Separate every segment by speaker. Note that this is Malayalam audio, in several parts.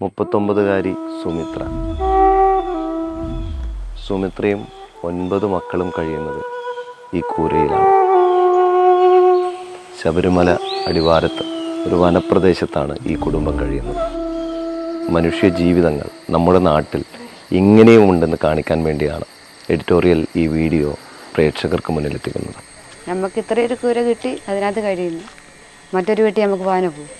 Speaker 1: മുപ്പത്തൊമ്പതുകാരി സുമിത്ര. സുമിത്രയും ഒൻപത് മക്കളും കഴിയുന്നത് ഈ കൂരയിലാണ്. ശബരിമല അടിവാരത്ത് ഒരു വനപ്രദേശത്താണ് ഈ കുടുംബം കഴിയുന്നത്. മനുഷ്യ ജീവിതങ്ങൾ നമ്മുടെ നാട്ടിൽ ഇങ്ങനെയും ഉണ്ടെന്ന് കാണിക്കാൻ വേണ്ടിയാണ് എഡിറ്റോറിയൽ ഈ വീഡിയോ പ്രേക്ഷകർക്ക് മുന്നിലെത്തിക്കുന്നത്.
Speaker 2: നമുക്ക് ഇത്രയൊരു കൂര കിട്ടി അതിനകത്ത് കഴിയുന്നു. മറ്റൊരു വീട്ടിൽ നമുക്ക് പോകാനോ പോകും.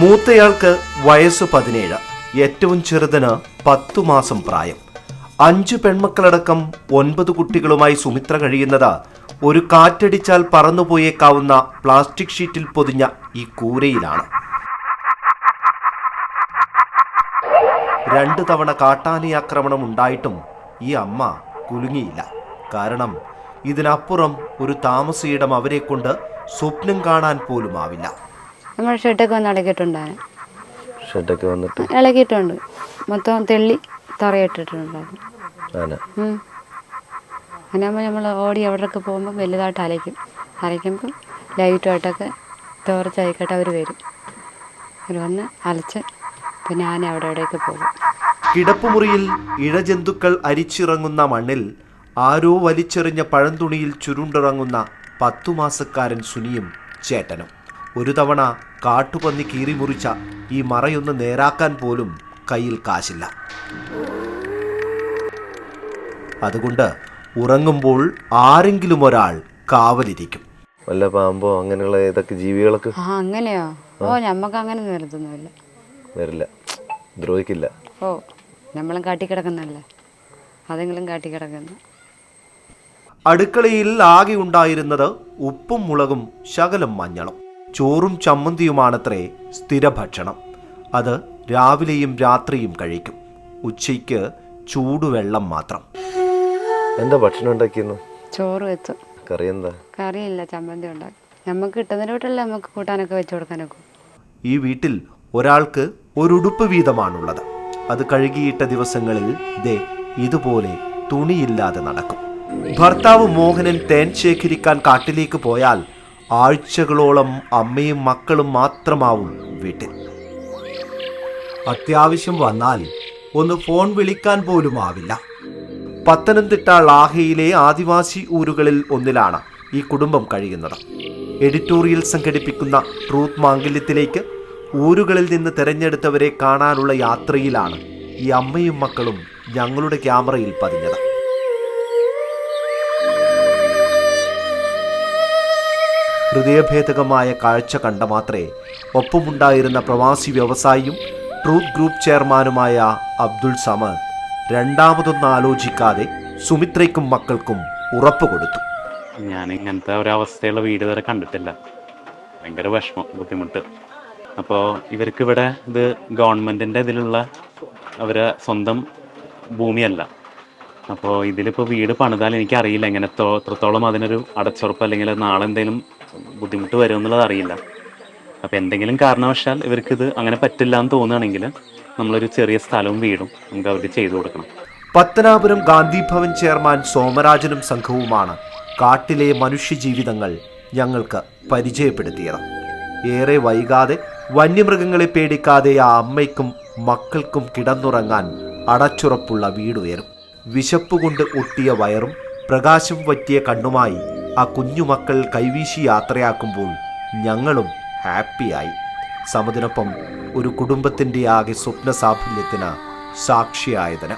Speaker 3: മൂത്തയാൾക്ക് വയസ്സ് പതിനേഴ്. ഏറ്റവും ചെറുതിന് പത്തു മാസം പ്രായം. അഞ്ചു പെൺമക്കളടക്കം ഒൻപത് കുട്ടികളുമായി സുമിത്ര കഴിയുന്നത് ഒരു കാറ്റടിച്ചാൽ പറന്നുപോയേക്കാവുന്ന പ്ലാസ്റ്റിക് ഷീറ്റിൽ പൊതിഞ്ഞ ഈ കൂരയിലാണ്. രണ്ടു തവണ കാട്ടാനി ആക്രമണം ഉണ്ടായിട്ടും ഈ അമ്മ കുലുങ്ങിയില്ല. കാരണം ഇതിനപ്പുറം ഒരു താമസയിടം അവരെ കൊണ്ട് സ്വപ്നം കാണാൻ പോലും ആവില്ല.
Speaker 2: നമ്മൾ ഷെഡൊക്കെ വന്ന് ഇളകിയിട്ടുണ്ടായിരുന്നു
Speaker 1: ഷെഡൊക്കെ വന്നിട്ട്?
Speaker 2: ഇളകിയിട്ടുണ്ട് മൊത്തം തെള്ളി തറയിട്ടിട്ടുണ്ടായിരുന്നു. അങ്ങനെയാകുമ്പോൾ നമ്മൾ ഓടി എവിടെയൊക്കെ പോകുമ്പോൾ വലുതായിട്ട് അലയ്ക്കും. അലയ്ക്കുമ്പം ലൈറ്റുമായിട്ടൊക്കെ തോർച്ചായിക്കോട്ടെ അവർ വരും. അവർ വന്ന് അലച്ച് പിന്നെ ഞാൻ അവിടെ അവിടേക്ക് പോകും.
Speaker 3: കിടപ്പുമുറിയിൽ ഇഴജന്തുക്കൾ അരിച്ചിറങ്ങുന്ന മണ്ണിൽ ആരോ വലിച്ചെറിഞ്ഞ പഴന്തുണിയിൽ ചുരുണ്ടിറങ്ങുന്ന പത്തുമാസക്കാരൻ സുനിയും ചേട്ടനും. ഒരു തവണ കാട്ടുപന്നി കീറിമുറിച്ച ഈ മറയൊന്ന് നേരാക്കാൻ പോലും കയ്യിൽ കാശില്ല. അതുകൊണ്ട് ഉറങ്ങുമ്പോൾ ആരെങ്കിലും ഒരാൾ കാവലിരിക്കും.
Speaker 1: വല്ല പാമ്പോ അങ്ങനെയുള്ള ഏതൊക്കെ ജീവികളൊക്കെ?
Speaker 2: ആ അങ്ങനെയോ? ഓ ഞമ്മക്ക് അങ്ങനെ നിർത്തുന്നില്ല
Speaker 1: വരില്ല. ദ്രോഹിക്കില്ല.
Speaker 2: ഓ നമ്മളും കാട്ടി കിടക്കുന്നല്ലേ അതെങ്കിലും കാട്ടി കിടക്കുന്നു
Speaker 3: അടുക്കളയിൽ ആകെ ഉണ്ടായിരുന്നത് ഉപ്പും മുളകും ശകലം മഞ്ഞളും. ചോറും ചമ്മന്തിയുമാണത്രേ സ്ഥിരഭക്ഷണം. അത് രാവിലെയും രാത്രിയും കഴിക്കും. ഉച്ചയ്ക്ക് ചൂടുവെള്ളം മാത്രം.
Speaker 1: എന്താ ഭക്ഷണം ഉണ്ടാക്കിയെന്ന്?
Speaker 2: ചോറ് വെച്ചു.
Speaker 1: കറി എന്താ
Speaker 2: കറിയില്ല ചമ്മന്തി ഉണ്ടാക്കി. നമുക്ക് കിട്ടുന്നതിലോട്ടല്ലേ നമുക്ക് കൂട്ടാനൊക്കെ വെച്ചു കൊടുക്കാനൊക്കെ.
Speaker 3: ഈ വീട്ടിൽ ഒരാൾക്ക് ഒരു ഉടുപ്പ് വീതമാണുള്ളത്. അത് കഴുകിയിട്ട ദിവസങ്ങളിൽ ദേ ഇതുപോലെ തുണിയില്ലാതെ നടക്കും. ഭർത്താവ് മോഹനൻ തേൻ ശേഖരിക്കാൻ കാട്ടിലേക്ക് പോയാൽ ആഴ്ചകളോളം അമ്മയും മക്കളും മാത്രമാവും വീട്ടിൽ. അത്യാവശ്യം വന്നാൽ ഒന്ന് ഫോൺ വിളിക്കാൻ പോലും ആവില്ല. പത്തനംതിട്ട ലാഹയിലെ ആദിവാസി ഊരുകളിൽ ഒന്നിലാണ് ഈ കുടുംബം കഴിയുന്നത്. എഡിറ്റോറിയൽ സംഘടിപ്പിക്കുന്ന ട്രൂത്ത് മാംഗല്യത്തിലേക്ക് ഊരുകളിൽ നിന്ന് തെരഞ്ഞെടുത്തവരെ കാണാനുള്ള യാത്രയിലാണ് ഈ അമ്മയും മക്കളും ഞങ്ങളുടെ ക്യാമറയിൽ പതിഞ്ഞത്. ഹൃദയഭേദകമായ കാഴ്ച കണ്ട മാത്രേ ഒപ്പമുണ്ടായിരുന്ന പ്രവാസി വ്യവസായിയും ട്രൂത്ത് ഗ്രൂപ്പ് ചെയർമാനുമായ അബ്ദുൾ സമദ് രണ്ടാമതൊന്നും ആലോചിക്കാതെ സുമിത്രയ്ക്കും മക്കൾക്കും ഉറപ്പ് കൊടുത്തു.
Speaker 4: ഞാൻ ഇങ്ങനത്തെ ഒരവസ്ഥയുള്ള വീട് വരെ കണ്ടിട്ടില്ല. ഭയങ്കര വിഷമം ബുദ്ധിമുട്ട്. അപ്പോൾ ഇവർക്ക് ഇവിടെ ഇത് ഗവൺമെന്റിന്റെ ഇതിലുള്ള അവരെ സ്വന്തം ഭൂമിയല്ല. അപ്പോൾ ഇതിലിപ്പോൾ വീട് പണിതാൽ എനിക്കറിയില്ല എങ്ങനെ എത്രോ എത്രത്തോളം അതിനൊരു അടച്ചുറപ്പ് അല്ലെങ്കിൽ നാളെ എന്തെങ്കിലും ബുദ്ധിമുട്ട് വരുമെന്നുള്ളത് അറിയില്ല. അപ്പോൾ എന്തെങ്കിലും കാരണവശാൽ ഇവർക്കിത് അങ്ങനെ പറ്റില്ല എന്ന് തോന്നുകയാണെങ്കിൽ നമ്മളൊരു ചെറിയ സ്ഥലവും വീടും നമുക്ക് അവർക്ക് ചെയ്തു കൊടുക്കണം.
Speaker 3: പത്തനാപുരം ഗാന്ധി ഭവൻ ചെയർമാൻ സോമരാജനും സംഘവുമാണ് കാട്ടിലെ മനുഷ്യജീവിതങ്ങൾ ഞങ്ങൾക്ക് പരിചയപ്പെടുത്തിയത്. ഏറെ വൈകാതെ വന്യമൃഗങ്ങളെ പേടിക്കാതെ ആ അമ്മയ്ക്കും മക്കൾക്കും കിടന്നുറങ്ങാൻ അടച്ചുറപ്പുള്ള വീടുയരും വിശപ്പുകൊണ്ട് ഒട്ടിയ വയറും പ്രകാശം പറ്റിയ കണ്ണുമായി ആ കുഞ്ഞുമക്കൾ കൈവീശി യാത്രയാക്കുമ്പോൾ ഞങ്ങളും ഹാപ്പിയായി. സമതിനൊപ്പം ഒരു കുടുംബത്തിന്റെ ആകെ സ്വപ്ന സാഫല്യത്തിന് സാക്ഷിയായതിന്